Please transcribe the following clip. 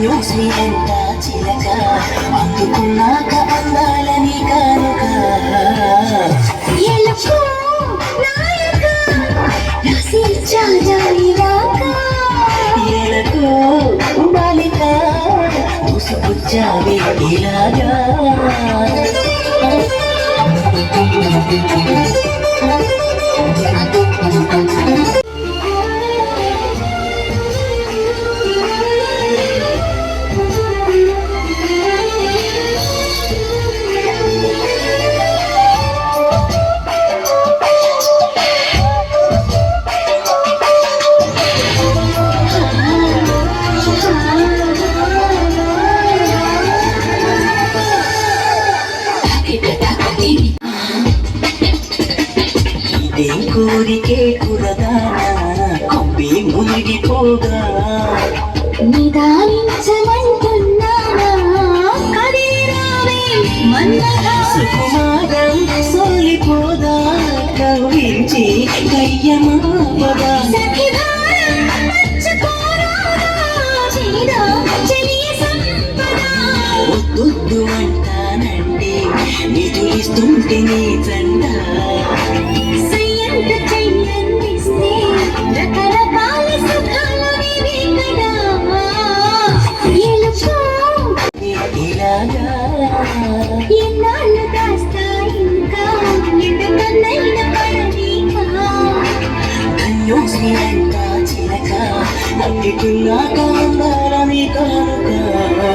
కన్యూసి ఎంత చిలక అందుకున్నాక అందాలని కానుక. ఏలకు బాలిక పుచ్చావే ఇలాగా. ఇదే కోరికే కురదానా కొబ్బి మునిగిపోగా. సుకుమారం సోలిపోదా కవించి కయ్యమాపదా. చేదా వద్దు అంటానంటే నిధులిస్తుంటే నీ జెండ. 용서할 것이라고 함께 끝나고 바람이 걸어가